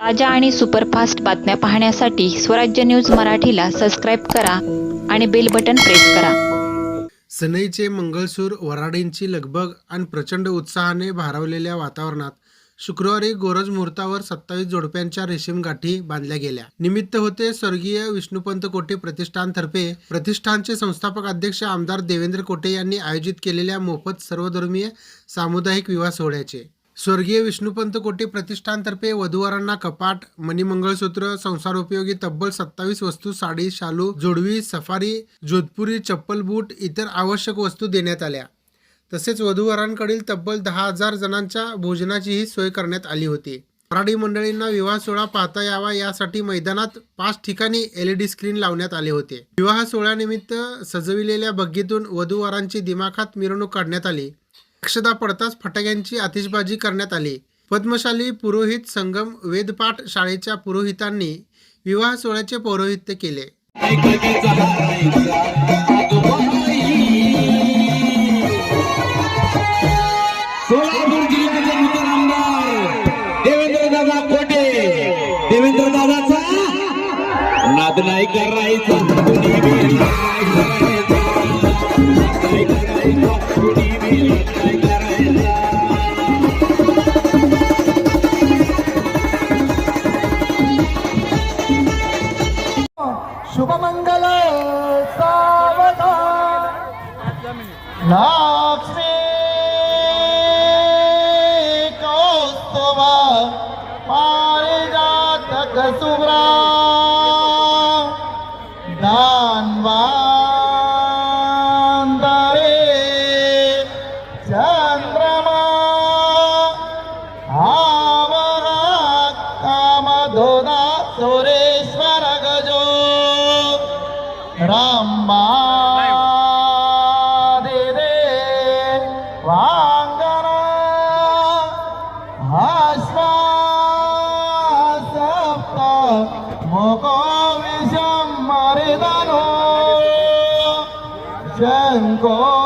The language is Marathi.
ताज्या आणि सुपरफास्ट बातम्या पाहण्यासाठी स्वराज्य न्यूज मराठीला सबस्क्राईब करा आणि बेल बटन प्रेस करा. सनईचे मंगळसूर वराडींची लगबग आणि प्रचंड उत्साहाने भारावलेल्या वातावरणात शुक्रवारी गोरज मुहूर्तावर सत्तावीस जोडप्यांच्या रेशीम गाठी बांधल्या गेल्या. निमित्त होते स्वर्गीय विष्णुपंत कोटे प्रतिष्ठानतर्फे. प्रतिष्ठानचे संस्थापक अध्यक्ष आमदार देवेंद्र कोटे यांनी आयोजित केलेल्या मोफत सर्वधर्मीय सामुदायिक विवाह सोहळ्याचे. स्वर्गीय विष्णुपंत कोटे प्रतिष्ठानतर्फे वधूवरांना कपाट मणिमंगळसूत्र संसारोपयोगी तब्बल सत्तावीस वस्तू साडी शालू जोडवी सफारी जोधपुरी चप्पल बूट इतर आवश्यक वस्तू देण्यात आल्या. तसेच वधूवरांकडील तब्बल दहा हजार जणांच्या भोजनाचीही सोय करण्यात आली होती. मराठी मंडळींना विवाह सोहळा पाहता यावा यासाठी मैदानात पाच ठिकाणी एल ई डी स्क्रीन लावण्यात आले होते. विवाह सोहळ्यानिमित्त सजविलेल्या बग्गीतून वधूवरांची दिमाखात मिरवणूक काढण्यात आली. अक्षदा पडताच फटाक्यांची आतिषबाजी करण्यात आली. पद्मशाली पुरोहित संगम वेदपाठ शाळेच्या पुरोहितांनी विवाह सोहळ्याचे पौरोहित्य केले. कोटे. नाद नाही करायचा Mangala Savata Naksi Kaustava Parijataka Subra 全国